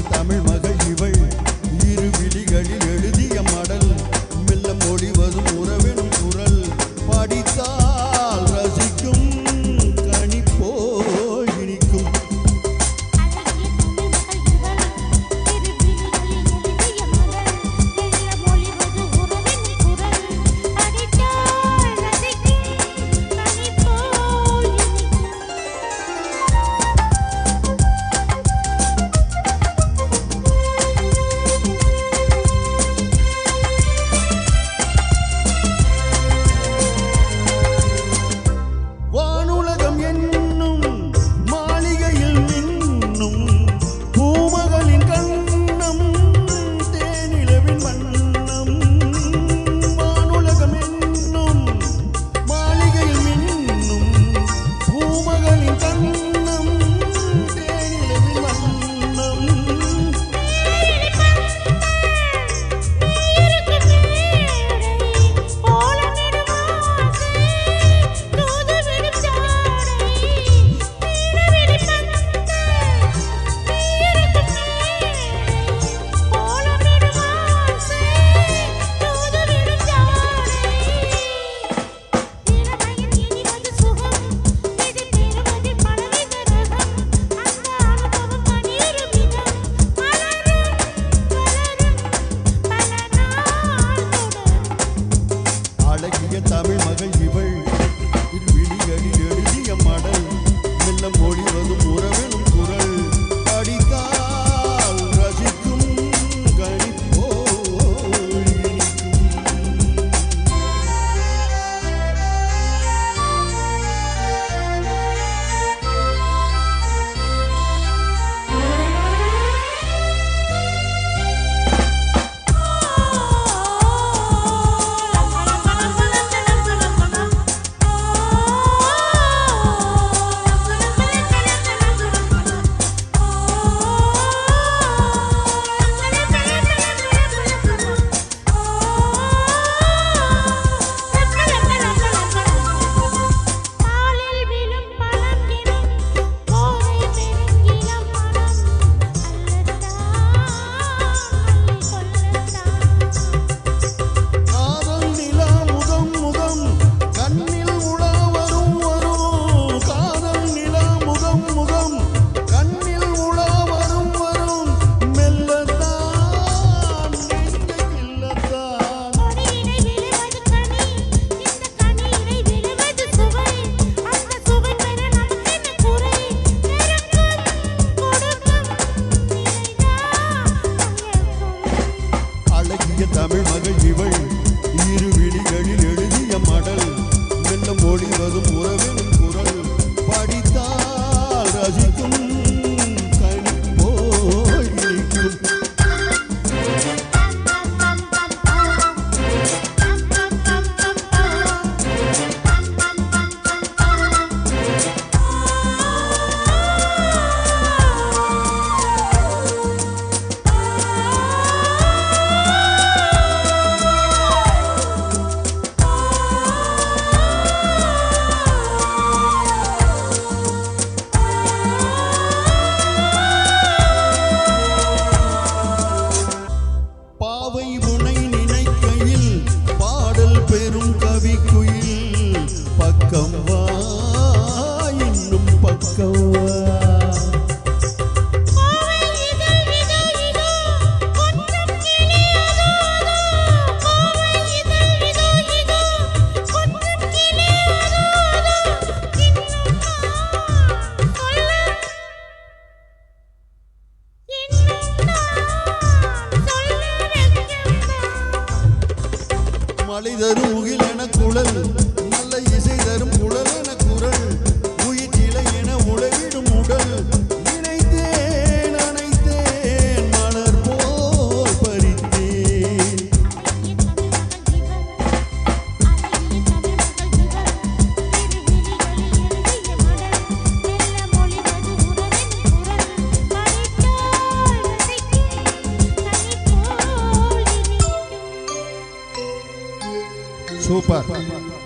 தமிழ் மகள் இவள். இரு விழிகளில் எழுதிய மட இவள் இரு விழிகளில் எழுதிய மடல். மெல்லம் ஒளிவதும் உற பாவை முனை நினைக்கையில் பாடல் பெரும் கவி குயில் பக்கம் மலை தரும் என குழல். super.